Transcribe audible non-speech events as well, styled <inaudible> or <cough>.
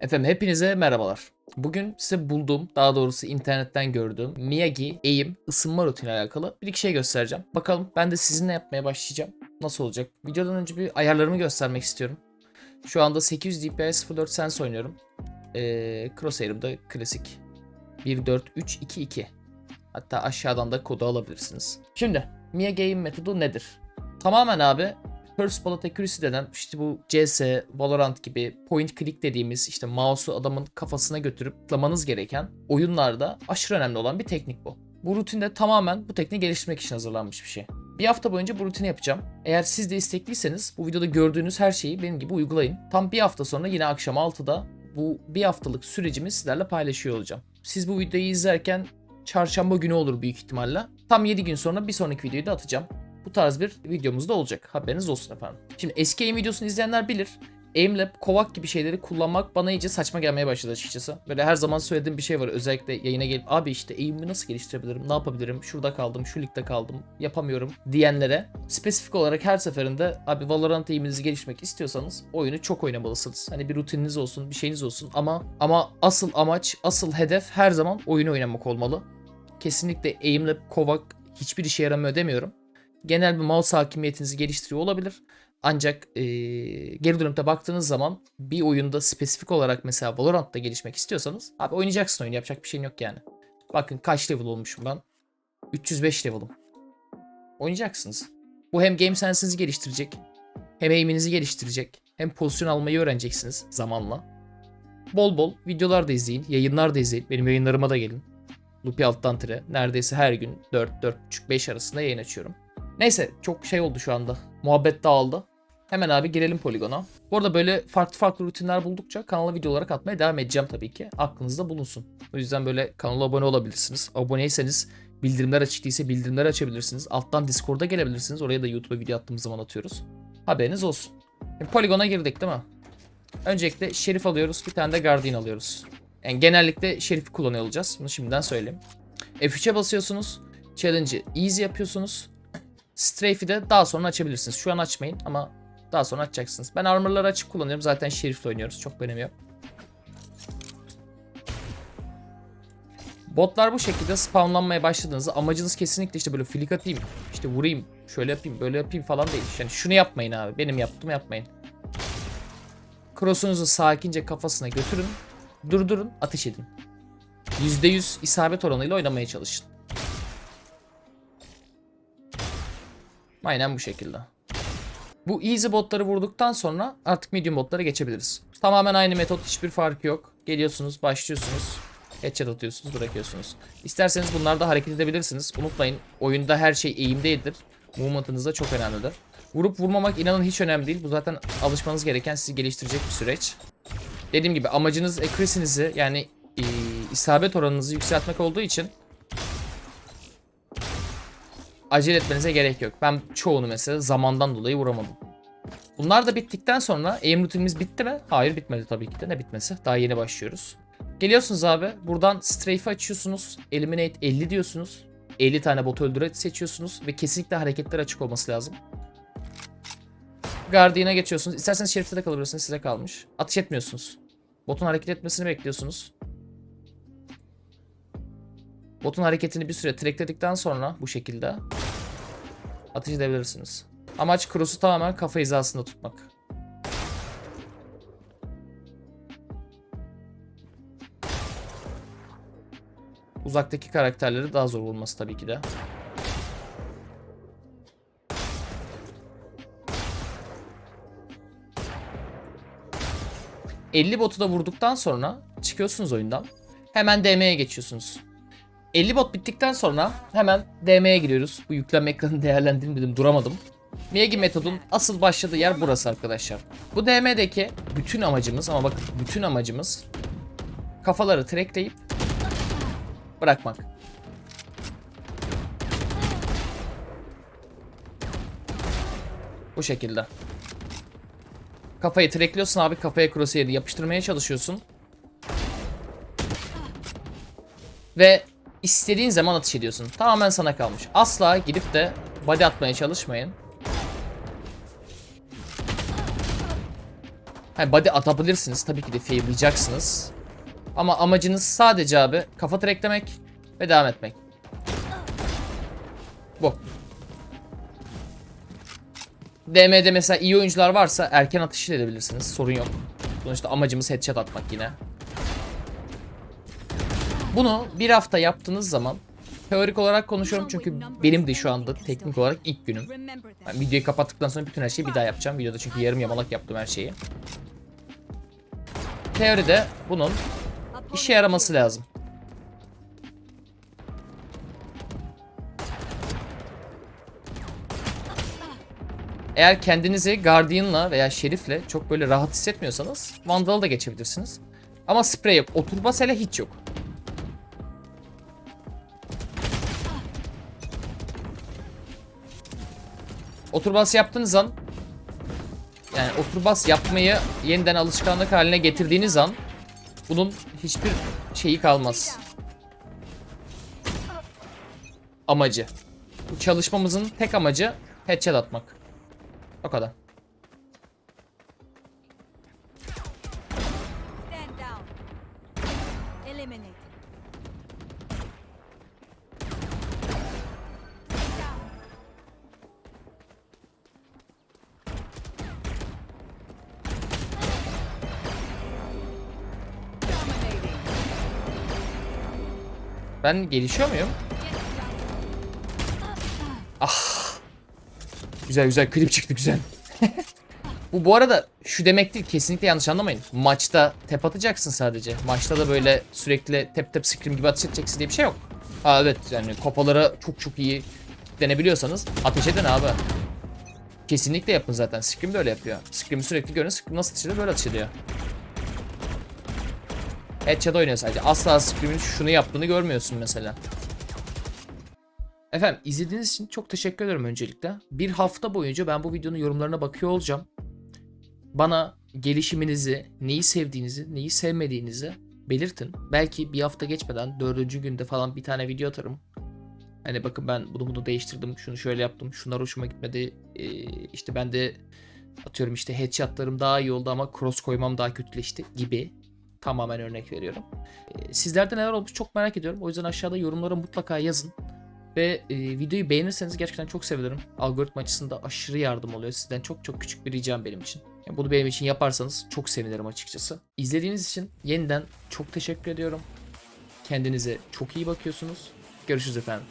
Efendim hepinize merhabalar. Bugün size bulduğum, daha doğrusu internetten gördüğüm Miyagi eğim ısınma rutini alakalı bir iki şey göstereceğim. Bakalım ben de sizinle yapmaya başlayacağım. Nasıl olacak? Videodan önce bir ayarlarımı göstermek istiyorum. Şu anda 800 DPI 04 Sense oynuyorum. Ee, Crosshair'ım da klasik 14322. Hatta aşağıdan da kodu alabilirsiniz. Şimdi Miyagi eğim metodu nedir? Tamamen abi First Bullet Accuracy denen işte bu CS, Valorant gibi point click dediğimiz işte mouse'u adamın kafasına götürüp tıklamanız gereken oyunlarda aşırı önemli olan bir teknik bu. Bu rutinde tamamen bu tekniği geliştirmek için hazırlanmış bir şey. Bir hafta boyunca bu rutini yapacağım. Eğer siz de istekliyseniz bu videoda gördüğünüz her şeyi benim gibi uygulayın. Tam bir hafta sonra yine akşam 6'da bu bir haftalık sürecimi sizlerle paylaşıyor olacağım. Siz bu videoyu izlerken çarşamba günü olur büyük ihtimalle. Tam 7 gün sonra bir sonraki videoyu da atacağım. Bu tarz bir videomuz da olacak. Haberiniz olsun efendim. Şimdi eski aim videosunu izleyenler bilir. Aimlab, Kovac gibi şeyleri kullanmak bana iyice saçma gelmeye başladı açıkçası. Böyle her zaman söylediğim bir şey var. Özellikle yayına gelip abi işte aim'imi nasıl geliştirebilirim, ne yapabilirim, şurada kaldım, şu ligde kaldım, yapamıyorum diyenlere spesifik olarak her seferinde abi Valorant aim'inizi geliştirmek istiyorsanız oyunu çok oynamalısınız. Hani bir rutininiz olsun, bir şeyiniz olsun ama ama asıl amaç, asıl hedef her zaman oyunu oynamak olmalı. Kesinlikle Aimlab, Kovac hiçbir işe yaramıyor demiyorum genel bir mouse hakimiyetinizi geliştiriyor olabilir. Ancak e, geri dönüpte baktığınız zaman bir oyunda spesifik olarak mesela Valorant'ta gelişmek istiyorsanız abi oynayacaksın oyunu yapacak bir şeyin yok yani. Bakın kaç level olmuşum ben. 305 level'ım. Oynayacaksınız. Bu hem game sense'inizi geliştirecek, hem aim'inizi geliştirecek, hem pozisyon almayı öğreneceksiniz zamanla. Bol bol videolar da izleyin, yayınlar da izleyin. Benim yayınlarıma da gelin. Lupi alttan tire. Neredeyse her gün 4, 4.5, 5 arasında yayın açıyorum. Neyse çok şey oldu şu anda. Muhabbet dağıldı. Hemen abi girelim poligona. Bu arada böyle farklı farklı rutinler buldukça kanala video olarak atmaya devam edeceğim tabii ki. Aklınızda bulunsun. O yüzden böyle kanala abone olabilirsiniz. Aboneyseniz bildirimler açık değilse bildirimleri açabilirsiniz. Alttan Discord'a gelebilirsiniz. Oraya da YouTube'a video attığımız zaman atıyoruz. Haberiniz olsun. Şimdi poligona girdik değil mi? Öncelikle şerif alıyoruz. Bir tane de guardian alıyoruz. Yani genellikle şerifi kullanıyor olacağız. Bunu şimdiden söyleyeyim. F3'e basıyorsunuz. Challenge'ı easy yapıyorsunuz. Strafe'i de daha sonra açabilirsiniz. Şu an açmayın ama daha sonra açacaksınız. Ben armorları açık kullanıyorum. Zaten şerifle oynuyoruz. Çok önemi yok. Botlar bu şekilde spawnlanmaya başladığınızda amacınız kesinlikle işte böyle flick atayım, işte vurayım, şöyle yapayım, böyle yapayım falan değil. Yani şunu yapmayın abi. Benim yaptığımı yapmayın. Cross'unuzu sakince kafasına götürün. Durdurun, ateş edin. %100 isabet oranıyla oynamaya çalışın. Aynen bu şekilde. Bu easy botları vurduktan sonra artık medium botlara geçebiliriz. Tamamen aynı metot hiçbir farkı yok. Geliyorsunuz başlıyorsunuz. Headshot atıyorsunuz bırakıyorsunuz. İsterseniz bunlarda hareket edebilirsiniz. Unutmayın oyunda her şey eğim değildir. Movement'ınız da çok önemlidir. Vurup vurmamak inanın hiç önemli değil. Bu zaten alışmanız gereken sizi geliştirecek bir süreç. Dediğim gibi amacınız accuracy'nizi yani e, isabet oranınızı yükseltmek olduğu için acele etmenize gerek yok. Ben çoğunu mesela zamandan dolayı vuramadım. Bunlar da bittikten sonra aim rutinimiz bitti mi? Hayır bitmedi tabii ki de. Ne bitmesi? Daha yeni başlıyoruz. Geliyorsunuz abi. Buradan strafe'i açıyorsunuz. Eliminate 50 diyorsunuz. 50 tane bot öldüre seçiyorsunuz. Ve kesinlikle hareketler açık olması lazım. Guardian'a geçiyorsunuz. İsterseniz şerifte de kalabilirsiniz. Size kalmış. Atış etmiyorsunuz. Botun hareket etmesini bekliyorsunuz. Botun hareketini bir süre trackledikten sonra bu şekilde atış edebilirsiniz. Amaç cross'u tamamen kafa hizasında tutmak. Uzaktaki karakterleri daha zor bulması tabii ki de. ...50 botu da vurduktan sonra çıkıyorsunuz oyundan. Hemen DM'ye geçiyorsunuz. 50 bot bittikten sonra hemen DM'ye giriyoruz. Bu yükleme ekranını <laughs> değerlendireyim dedim duramadım. Miyagi metodun asıl başladığı yer burası arkadaşlar. Bu DM'deki bütün amacımız ama bakın bütün amacımız kafaları trackleyip bırakmak. Bu şekilde. Kafayı trackliyorsun abi kafaya crosshair'i yapıştırmaya çalışıyorsun. Ve istediğin zaman atış ediyorsun. Tamamen sana kalmış. Asla gidip de body atmaya çalışmayın. Hani body atabilirsiniz. Tabii ki de fail'layacaksınız. Ama amacınız sadece abi kafa tracklemek ve devam etmek. Bu. DM'de mesela iyi oyuncular varsa erken atış edebilirsiniz. Sorun yok. Sonuçta amacımız headshot atmak yine. Bunu bir hafta yaptığınız zaman teorik olarak konuşuyorum çünkü benim de şu anda teknik olarak ilk günüm. Ben videoyu kapattıktan sonra bütün her şeyi bir daha yapacağım. Videoda çünkü yarım yamalak yaptım her şeyi. Teoride bunun işe yaraması lazım. Eğer kendinizi Guardian'la veya Şerif'le çok böyle rahat hissetmiyorsanız Vandal'ı da geçebilirsiniz. Ama sprey yok. Oturbas hele hiç yok. Oturbas yaptığınız an yani oturbas yapmayı yeniden alışkanlık haline getirdiğiniz an bunun hiçbir şeyi kalmaz. Amacı. Bu çalışmamızın tek amacı headshot atmak. O kadar. Ben gelişiyor muyum? Ah. Güzel güzel klip çıktı güzel. <laughs> Bu bu arada şu demek değil kesinlikle yanlış anlamayın. Maçta tep atacaksın sadece. Maçta da böyle sürekli tep tep scream gibi ateş edeceksin diye bir şey yok. Ha evet yani kafalara çok çok iyi kitlenebiliyorsanız ateş edin abi. Kesinlikle yapın zaten. Scream de öyle yapıyor. Scream'i sürekli görün. Scream nasıl ateş ediyor böyle ateş ediyor. Headshot oynuyor sadece. Asla Scream'in şunu yaptığını görmüyorsun mesela. Efendim izlediğiniz için çok teşekkür ederim öncelikle. Bir hafta boyunca ben bu videonun yorumlarına bakıyor olacağım. Bana gelişiminizi, neyi sevdiğinizi, neyi sevmediğinizi belirtin. Belki bir hafta geçmeden dördüncü günde falan bir tane video atarım. Hani bakın ben bunu bunu değiştirdim, şunu şöyle yaptım, şunlar hoşuma gitmedi. Ee, işte ben de atıyorum işte headshotlarım daha iyi oldu ama cross koymam daha kötüleşti gibi. Tamamen örnek veriyorum. Ee, sizlerde neler olmuş çok merak ediyorum. O yüzden aşağıda yorumlara mutlaka yazın. Ve e, videoyu beğenirseniz gerçekten çok sevinirim. Algoritma açısında aşırı yardım oluyor. Sizden çok çok küçük bir ricam benim için. Yani bunu benim için yaparsanız çok sevinirim açıkçası. İzlediğiniz için yeniden çok teşekkür ediyorum. Kendinize çok iyi bakıyorsunuz. Görüşürüz efendim.